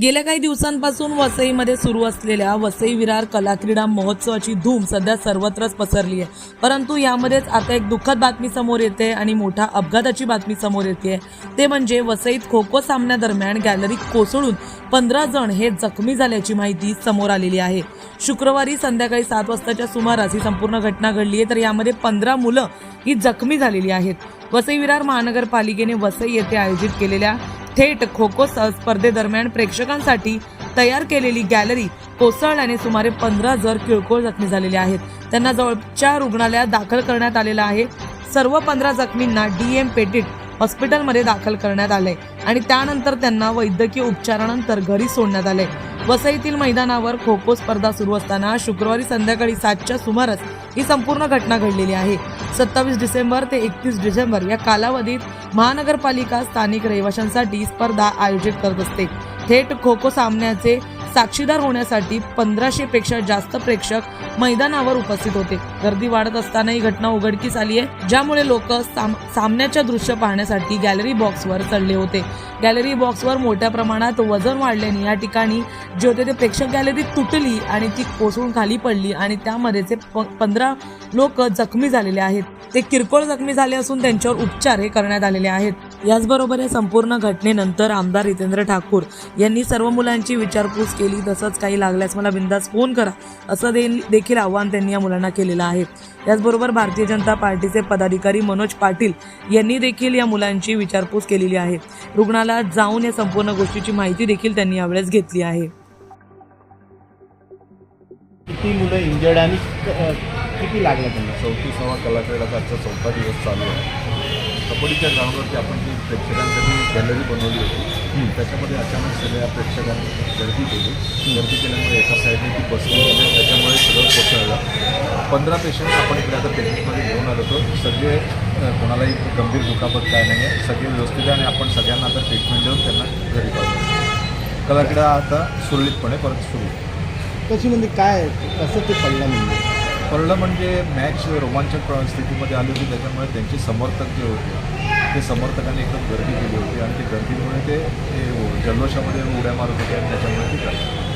गेल्या काही दिवसांपासून वसईमध्ये सुरू असलेल्या वसई विरार कलाक्रीडा महोत्सवाची धूम सध्या सर्वत्रच पसरली आहे. परंतु यामध्येच आता एक दुःखद बातमी समोर येते आणि मोठा अपघाताची बातमी समोर येते. ते म्हणजे वसईत खो खो सामन्यादरम्यान गॅलरी कोसळून पंधरा जण हे जखमी झाल्याची माहिती समोर आलेली आहे. शुक्रवारी संध्याकाळी सात वाजताच्या सुमारास ही संपूर्ण घटना घडली आहे तर यामध्ये पंधरा मुलं ही जखमी झालेली आहेत. वसई विरार महानगरपालिकेने वसई येथे आयोजित केलेल्या थेट खो खो स्पर्धेदरम्यान प्रेक्षकांसाठी तयार केलेली गॅलरी कोसळल्याने सुमारे पंधरा जर किरकोळ जखमी झालेले आहेत. त्यांना जवळच्या रुग्णालयात दाखल करण्यात आलेलं आहे. सर्व पंधरा जखमींना डी एम पेटिट हॉस्पिटलमध्ये दाखल करण्यात आले आणि त्यानंतर त्यांना वैद्यकीय उपचारानंतर घरी सोडण्यात आले वसईतील मैदानावर खो खो स्पर्धा सुरू असताना शुक्रवारी संध्याकाळी सातच्या सुमारास ही संपूर्ण घटना घडलेली आहे. सत्तावीस डिसेंबर ते एकतीस डिसेंबर या कालावधीत महानगरपालिका स्थानिक रहिवाशांसाठी स्पर्धा आयोजित करत असते. थेट खो खो सामन्याचे साक्षीदार होण्यासाठी पंधराशे पेक्षा जास्त प्रेक्षक मैदानावर उपस्थित होते. गर्दी वाढत असताना ही घटना उघडकीस आली आहे ज्यामुळे लोक साम सामन्याच्या दृश्य पाहण्यासाठी गॅलरी बॉक्सवर चढले होते. गॅलरी बॉक्सवर मोठ्या प्रमाणात वजन वाढल्याने या ठिकाणी जे होते ते प्रेक्षक गॅलरी तुटली आणि ती कोसळून खाली पडली आणि त्यामध्ये ते पंधरा लोक जखमी झालेले आहेत. ते किरकोळ जखमी झाले असून त्यांच्यावर उपचार हे करण्यात आलेले आहेत. याचबरोबर या संपूर्ण घटनेनंतर आमदार हितेंद्र ठाकूर यांनी सर्व मुलांची विचारपूस केली तसंच काही लागल्यास मला बिंदास फोन करा असं दे- देखील आव्हान त्यांनी या मुलांना केलेलं आहे. त्याचबरोबर भारतीय जनता पार्टीचे पदाधिकारी मनोज पाटील यांनी देखील या मुलांची विचारपूस केलेली आहे. रुग्णालयात जाऊन या संपूर्ण गोष्टीची माहिती देखील त्यांनी यावेळेस घेतली आहे. किती मुलं इंजर्ड आणि क- किती लागलं त्यांना? चौतीसावा कलाक्रीडाचा आजचा चौथा दिवस चालू आहे. कबड्डीच्या ग्राउंडवरती आपण ती प्रेक्षकांसाठी गॅलरी बनवली होती त्याच्यामध्ये अचानक सगळ्या प्रेक्षकांनी गर्दी केली. गर्दी केल्यामुळे एका साईडने ती बसली गेली त्याच्यामुळे सगळं कोसळलं. पंधरा पेशंट आपण इकडे आता टेक्निकमध्ये घेऊन आलो होतो. सगळे कोणालाही गंभीर दुखापत काय नाही आहे सगळे व्यवस्थित आहे आणि आपण सगळ्यांना आता ट्रीटमेंट देऊन त्यांना घरी पाठवतो कलाक्रीडा आता सुरळीतपणे परत सुरू. आहे. कशी म्हणजे काय कसं ते पडलं म्हणजे पडलं म्हणजे मॅच रोमांचक स्थितीमध्ये आली होती त्याच्यामुळे त्यांचे समर्थक जे होते ते समर्थकांनी एकदम गर्दी केली होती आणि ते गर्दीमुळे ते जल्लोषामध्ये उड्या मारत होते आणि त्याच्यामुळे ती